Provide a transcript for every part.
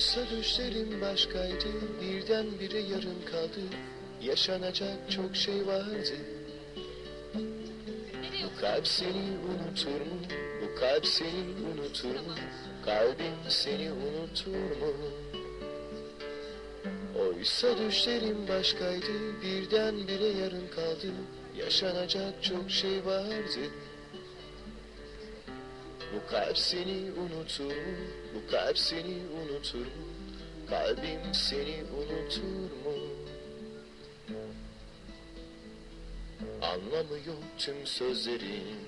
Oysa düşlerim başkaydı birdenbire yarım kaldı Yaşanacak çok şey vardı Bu kalp seni unutur mu? Bu kalp seni unutur mu? Kalbim seni unutur mu? Oysa düşlerim başkaydı birdenbire yarım kaldı Yaşanacak çok şey vardı Bu kalp seni unutur mu? Bu kalp seni unutur mu? Kalbim seni unutur mu? Anlamı yok tüm sözlerin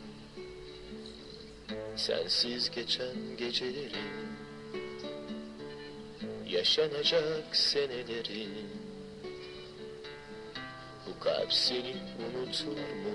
Sensiz geçen gecelerin Yaşanacak senelerin Bu kalp seni unutur mu?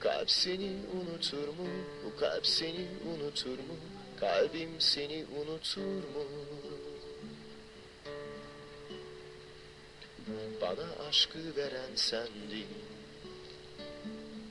kalp seni unutur mu? Bu kalp seni unutur mu? Kalbim seni unutur mu? Bana aşkı veren sendin